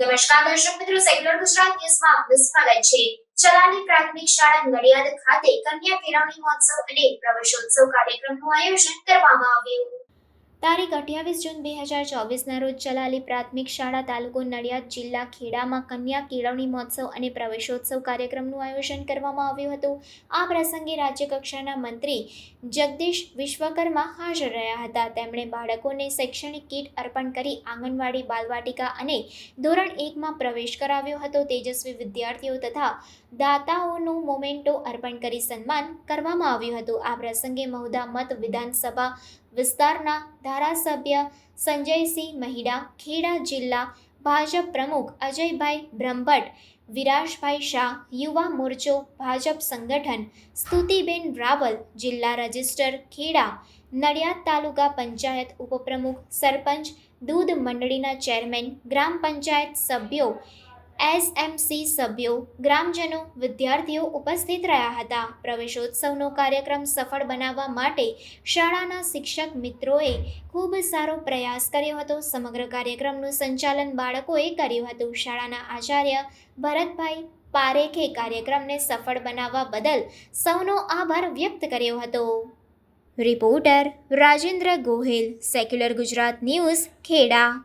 નમસ્કાર દર્શક મિત્રો સેક્યુલર ગુજરાત ન્યૂઝમાં આપનું સ્વાગત છે. ચલાની પ્રાથમિક શાળા નડિયાદ ખાતે કન્યા કેળવણી મહોત્સવ અને પ્રવેશોત્સવ કાર્યક્રમનું આયોજન કરવામાં આવ્યું. તારીખ અઠ્યાવીસ જૂન બે હજાર ચોવીસના રોજ ચલાલી પ્રાથમિક શાળા તાલુકો નડિયાદ જિલ્લા ખેડામાં કન્યા કેળવણી મહોત્સવ અને પ્રવેશોત્સવ કાર્યક્રમનું આયોજન કરવામાં આવ્યું હતું. આ પ્રસંગે રાજ્યકક્ષાના મંત્રી જગદીશ વિશ્વકર્મા હાજર રહ્યા હતા. તેમણે બાળકોને શૈક્ષણિક કીટ અર્પણ કરી આંગણવાડી, બાલવાટિકા અને ધોરણ એકમાં પ્રવેશ કરાવ્યો હતો. તેજસ્વી વિદ્યાર્થીઓ તથા દાતાઓનું મોમેન્ટો અર્પણ કરી સન્માન કરવામાં આવ્યું હતું. આ પ્રસંગે મહુધા મત વિધાનસભા વિસ્તારના ધારાસભ્ય સંજયસિંહ મહિડા, ખેડા જિલ્લા ભાજપ પ્રમુખ અજયભાઈ બ્રહ્મભટ્ટ વિરાશભાઈ શાહ, યુવા મોરચો, ભાજપ સંગઠન, સ્તુતિબેન રાવલ, જિલ્લા રજિસ્ટર, ખેડા, નડિયાદ તાલુકા પંચાયત ઉપપ્રમુખ, સરપંચ, દૂધ મંડળીના ચેરમેન, ગ્રામ પંચાયત સભ્યો એસએમસી સભ્યો, ગ્રામજનો, વિદ્યાર્થીઓ ઉપસ્થિત રહ્યા હતા. પ્રવેશોત્સવનો કાર્યક્રમ સફળ બનાવવા માટે શાળાના શિક્ષક મિત્રોએ ખૂબ સારો પ્રયાસ કર્યો હતો. સમગ્ર કાર્યક્રમનું સંચાલન બાળકોએ કર્યું હતું. શાળાના આચાર્ય ભરતભાઈ પારેખે કાર્યક્રમને સફળ બનાવવા બદલ સૌનો આભાર વ્યક્ત કર્યો હતો. Reporter Rajendra Gohil, secular Gujarat news, Kheda.